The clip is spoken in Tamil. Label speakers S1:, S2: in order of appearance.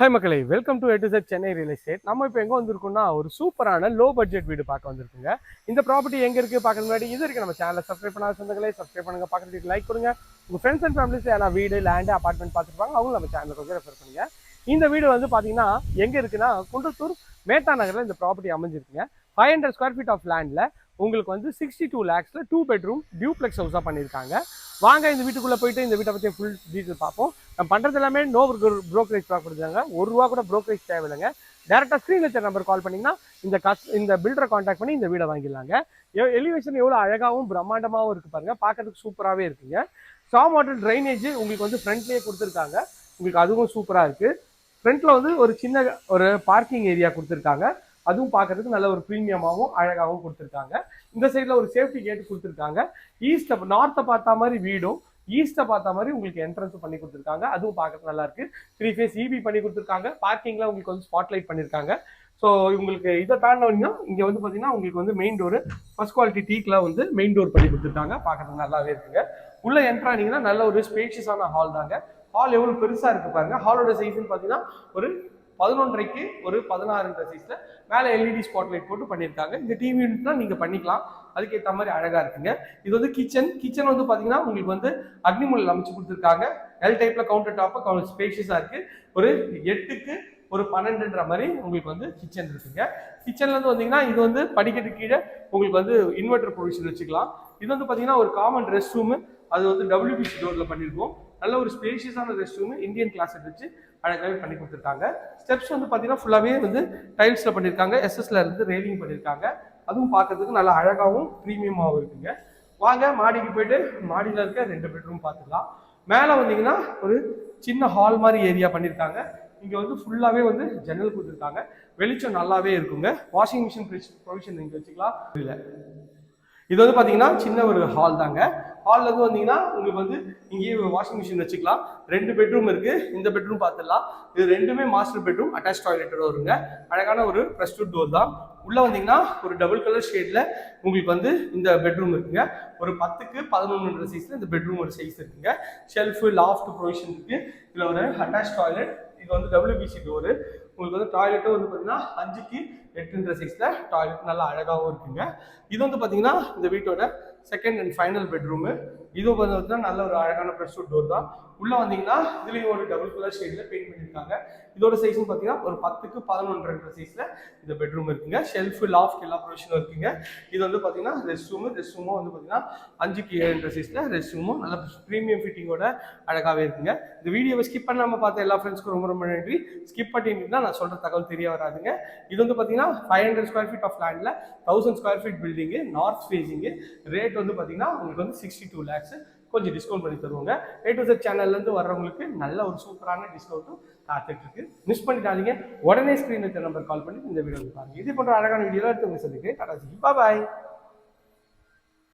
S1: ஹாய் மக்களை வெல்கம் டு எட்டு செட் சென்னை ரியல் எஸ்டேட் நம்ம இப்போ எங்கே வந்திருக்கோம்னா ஒரு சூப்பரான லோ பட்ஜெட் வீடு பார்க்க வந்திருக்குங்க. இந்த ப்ராப்பர்ட்டி எங்கே இருக்குது பார்க்க முன்னாடி இது இருக்குது நம்ம சேனலை சப்ஸ்கிரைப் பண்ணாத சொந்தங்களே சப்ஸ்கிரைப் பண்ணுங்க. பார்க்குறதுக்கு லைக் கொடுங்க. உங்கள் ஃப்ரெண்ட்ஸ் அண்ட் ஃபேமிலிஸ் யாரா வீடு லேண்டு அப்பார்ட்மெண்ட் பார்த்துருப்பாங்க அவங்க நம்ம சேனலுக்கு கொஞ்சம் ரெஃபர் பண்ணுங்க. இந்த வீடு வந்து பார்த்தீங்கன்னா எங்கே இருக்குன்னா குன்றத்தூர் மேட்டா நகரில் இந்த ப்ராப்பர்ட்டி அமைஞ்சிருக்குங்க. Five hundred square feet of லேண்டில் உங்களுக்கு வந்து சிக்ஸ்டி டூ லேக்ஸில் டூ பெட்ரூம் டியூப்ளெக்ஸ் ஹவுஸாக பண்ணியிருக்காங்க. வாங்க இந்த வீட்டுக்குள்ளே போயிட்டு இந்த வீட்டை பற்றி ஃபுல் டீட்டெயில் பார்ப்போம். நம்ம பண்ணுறது எல்லாமே நோ ப்ரோக்கரேஜ் ப்ராப்பர்ட்டி ஒரு ரூபா கூட ப்ரோக்கரேஜ் தேவையில்லைங்க. டேரெக்டாக ஸ்க்ரீன் வச்ச நம்பர் கால் பண்ணிங்கன்னா இந்த கஸ் இந்த பில்டரை காண்டாக்ட் பண்ணி இந்த வீடை வாங்கிடலாங்க. எலிவேஷன் எவ்வளோ அழகாகவும் பிரம்மாண்டமாகவும் இருக்குது பாருங்கள் பார்க்கறதுக்கு சூப்பராகவே இருக்குங்க. ஸ்டாம் வாட்டர் ட்ரைனேஜ் உங்களுக்கு வந்து ஃப்ரண்ட்லேயே கொடுத்துருக்காங்க. உங்களுக்கு அதுவும் சூப்பராக இருக்குது ஃப்ரண்ட்டில் வந்து ஒரு சின்ன ஒரு பார்க்கிங் ஏரியா கொடுத்துருக்காங்க. அதுவும் பார்க்கறதுக்கு நல்ல ஒரு ப்ரீமியமாகவும் அழகாகவும் கொடுத்துருக்காங்க. இந்த சைடில் ஒரு சேஃப்டி கேட் கொடுத்துருக்காங்க. ஈஸ்ட்டை நார்த்தை பார்த்தா மாதிரி வீடும் ஈஸ்ட்டை பார்த்தா மாதிரி உங்களுக்கு என்ட்ரன்ஸ் பண்ணி கொடுத்துருக்காங்க. அதுவும் பார்க்கறது நல்லா இருக்கு. த்ரீ ஃபேஸ் இபி பண்ணி கொடுத்துருக்காங்க. பார்க்கிங்ல உங்களுக்கு வந்து ஸ்பாட்லைட் பண்ணியிருக்காங்க ஸோ உங்களுக்கு இதை தாண்டினா இங்கே வந்து பார்த்தீங்கன்னா உங்களுக்கு வந்து மெயின் டோர் ஃபர்ஸ்ட் குவாலிட்டி டீக்கில் வந்து மெயின் டோர் பண்ணி கொடுத்துருக்காங்க. பார்க்கறது நல்லாவே இருக்குங்க. உள்ளே என்ட்ரானீங்கன்னா நல்ல ஒரு ஸ்பேஷியஸான ஹால் தாங்க. ஹால் எவ்வளோ பெருசாக இருக்கு பாருங்க. ஹாலோட சைஸ்ன்னு பார்த்தீங்கன்னா ஒரு பதினொன்றைக்கு ஒரு பதினாறுன்ற சைஸில் மேலே எல்இடி ஸ்பாட் லைட் போட்டு பண்ணியிருக்காங்க. இந்த டிவி யூனிட்னா நீங்கள் பண்ணிக்கலாம். அதுக்கேற்ற மாதிரி அழகாக இருக்குங்க. இது வந்து கிச்சன் கிச்சன் வந்து பார்த்தீங்கன்னா உங்களுக்கு வந்து அக்னிமுல் அமைச்சு கொடுத்துருக்காங்க. எல் டைப்பில் கவுண்டர் டாப்பு ஸ்பேஷியஸாக இருக்குது ஒரு எட்டுக்கு ஒரு பன்னெண்டுன்ற மாதிரி உங்களுக்கு வந்து கிச்சன் இருக்குங்க. கிச்சன்ல இருந்து வந்தீங்கன்னா இது வந்து படிக்கட்டு கீழே உங்களுக்கு வந்து இன்வெர்டர் ப்ரொவிஷன் வச்சுக்கலாம். இது வந்து பார்த்தீங்கன்னா ஒரு காமன் ரெஸ்ட் ரூமு அது வந்து டபிள்யூபிசி டோரில் பண்ணியிருக்கோம் நல்ல ஒரு ஸ்பேஷியஸான ரெஸ்ட் ரூமு இந்தியன் கிளாஸ் வச்சு அழகாகவே பண்ணி கொடுத்துருக்காங்க. ஸ்டெப்ஸ் வந்து பார்த்தீங்கன்னா ஃபுல்லாகவே வந்து டைல்ஸில் பண்ணியிருக்காங்க எஸ்எஸ்ல இருந்து ரெயிலிங் பண்ணியிருக்காங்க அதுவும் பார்க்கறதுக்கு நல்லா அழகாகவும் ப்ரீமியமாகவும் இருக்குங்க. வாங்க மாடிக்கு போயிட்டு மாடியில் இருக்க ரெண்டு பெட்ரூம் பார்த்துக்கலாம் மேலே வந்தீங்கன்னா ஒரு சின்ன ஹால் மாதிரி ஏரியா பண்ணியிருக்காங்க இங்கே வந்து ஃபுல்லாகவே வந்து ஜன்னல் கொடுத்துருக்காங்க வெளிச்சம் நல்லாவே இருக்குங்க. வாஷிங் மிஷின் ப்ரொவிஷன் நீங்கள் வச்சுக்கலாம். இல்லை. இது வந்து பார்த்தீங்கன்னா சின்ன ஒரு ஹால் தாங்க. ஹாலில் இருந்து வந்தீங்கன்னா உங்களுக்கு வந்து இங்கேயே வாஷிங் மிஷின் வச்சுக்கலாம். ரெண்டு பெட்ரூம் இருக்கு. இந்த பெட்ரூம் பார்த்துடலாம் இது ரெண்டுமே மாஸ்டர் பெட்ரூம் அட்டாச் டாய்லெட்டோட வருங்க அழகான ஒரு ப்ரெஸ்டூட் டோர் தான். உள்ளே வந்தீங்கன்னா ஒரு டபுள் கலர் ஷேட்ல உங்களுக்கு வந்து இந்த பெட்ரூம் இருக்குங்க. ஒரு பத்துக்கு பதினொன்று சைஸ்ல இந்த பெட்ரூம் ஒரு சைஸ் இருக்குங்க. ஷெல்ஃபு லாஃப்ட் ப்ரொவிஷன் இருக்கு. இதில் ஒரு அட்டாச் டாய்லெட் இது வந்து டபிள்யூபிசி டோரு உங்களுக்கு வந்து டாய்லெட்டும் வந்து பார்த்தீங்கன்னா அஞ்சுக்கு எட்டுன்ற சைஸில் டாய்லெட் நல்லா அழகாகவும் இருக்குங்க. இது வந்து பார்த்தீங்கன்னா இந்த வீட்டோட செகண்ட் அண்ட் ஃபைனல் பெட்ரூமு இதுவும் பார்த்தீங்கன்னா நல்ல ஒரு அழகான ப்ரெஷ் டோர் தான். உள்ளே வந்தீங்கன்னா இதுலேயும் ஒரு டபுள் கலர் ஷேடில் பெயிண்ட் பண்ணியிருக்காங்க. இதோட சைஸ்னு பார்த்தீங்கன்னா ஒரு பத்துக்கு பதினொன்றுன்ற சைஸில் இந்த பெட்ரூம் இருக்குங்க. ஷெல்ஃபு லாஃப்ட் எல்லா ப்ரொவிஷனும் இருக்குங்க. இது வந்து பார்த்தீங்கன்னா ரெஸ்ட் ரூமு ரெஸ்ட் ரூமும் வந்து பார்த்தீங்கன்னா அஞ்சுக்கு ஏழுன்ற சைஸில் ரெஸ்ட் ரூமும் நல்ல ப்ரீமியம் ஃபிட்டிங்கோட அழகாகவே இருக்குங்க. இந்த வீடியோவை ஸ்கிப் பண்ணாமல் பார்த்த எல்லா ஃப்ரெண்ட்ஸ்க்கும் ரொம்ப ரொம்ப நன்றி. ஸ்கிப் பண்ணிட்டீங்கன்னா நான் சொல்கிற தகவல் தெரிய வராதுங்க. இது வந்து பார்த்தீங்கன்னா five hundred square feet of லேண்டில் thousand square feet building north facing rate வந்து பார்த்தீங்கன்னா உங்களுக்கு வந்து சிக்ஸ்டி டூ லேக்ஸ் கொஞ்சம் டிஸ்கவுண்ட் பண்ணி தருவாங்க. ஏ டு செட் சேனல்லேருந்து வர்றவங்களுக்கு நல்ல ஒரு சூப்பரான டிஸ்கவுண்ட்டும் காத்துட்ருக்கு. மிஸ் பண்ணிட்டாதீங்க உடனே ஸ்க்ரீன் நம்பர் கால் பண்ணி இந்த வீடியோ பாருங்க. இது போன்ற அழகான வீடியோலாம் எடுத்து உங்களுக்கு சொல்லிக்கிறேன் பாய்